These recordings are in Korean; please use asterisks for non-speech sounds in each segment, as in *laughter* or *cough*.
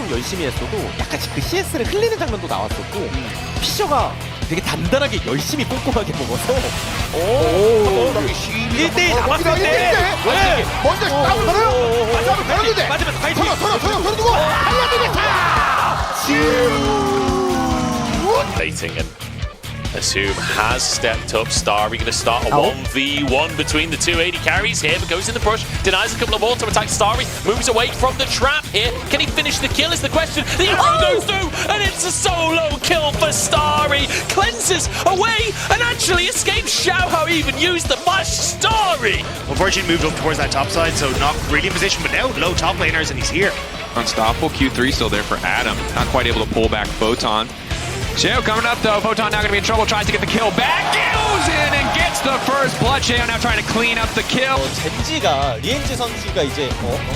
엄청 열심히 했어도 약간씩 그 CS를 흘리는 장면도 나왔었고 피셔가 되게 단단하게 열심히 꼼꼼하게 먹어서 오, 1대1 잡았을 때. 네. 먼저 싸움을 걸어요. 맞아면 걸었는데. 맞으면서 파이팅 서로 서로 서로 서로 두고. 달려들겠다. Dating and Assume has stepped up. Starry going to start a Oh. 1v1 between the two 80 carries here, but goes in the brush, denies a couple of auto attacks. Starry moves away from the trap here. Can he finish the kill? Is the question. The arrow goes oh! through, and it's a solo kill for Starry. Cleanses away and actually escapes Xiao Hao even used the flash. Starry! Well, Virgin moved up towards that top side, so not really in position, but now low top laners, and he's here. Unstoppable. Q3 still there for Adam. Not quite able to pull back Photon. Sheo coming up though. Photon now going to be in trouble. Tries to get the kill back. Goes in and gets the first blood. Sheo now trying to clean up the kill. 어, 젠지가 리엔지 선수가 이제 어, 어.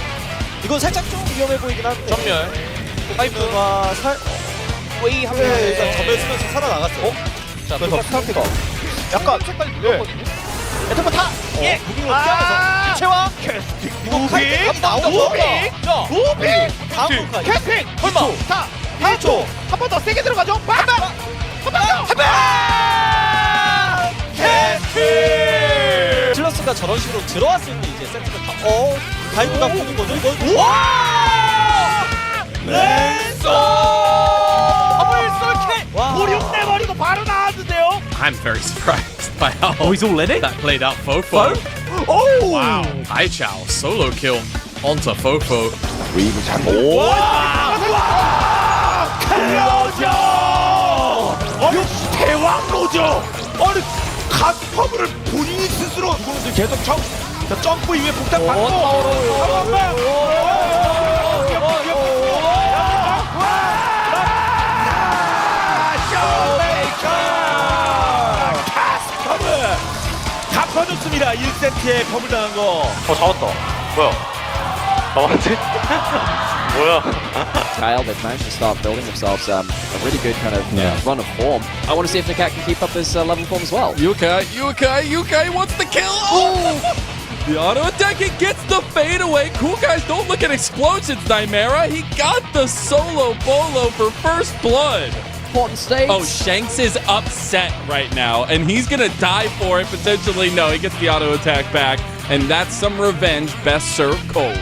이건 살짝 좀 위험해 보이긴 한데 전멸 파이프가 살 웨이 하면 일단 전멸 쓰면서 살아나갔어요. 자, 그래서 스타트가 약간 색깔 눌렀거든요. 에터만 타! 예! 무빙으로 피하면서 일체화! 이거 카이팅 나오죠? 자, 무빙! 다음 카이 캠핑. 설마! 자, 8초! 한 번 더 세게 들어가죠. 질러스가 저런 식으로 들어왔을 때 이제 세트가 다, 어, 다이브가 푸는 거죠, 이거. 와! 랜서! 더블 솔킬. 와. 보륙 내버리고 바로 나왔는데요. I'm very surprised by how oh, he's already? that played out Fofo. 오! Wow. Hai Chao solo kill onto Fofo. 클로저! 아니 대왕 로저! 아니 계속 점, 자, 점프 이후에 폭탄 받고 한 번만 갚아줬습니다 1세트에 퍼블 당한 거 *laughs* Kale, they've managed to start building themselves um, a really good kind of uh, run of form. I want to see if Nakat can keep up this uh, level form as well. Yukai, Yukai, Yukai wants the kill. Oh! The auto attack, he gets the fade away. Cool guys, don't look at explosions, Nymera. He got the solo bolo for first blood. Important stage. Oh, Shanks is upset right now, and he's gonna die for it potentially. No, he gets the auto attack back, and that's some revenge. Best served cold.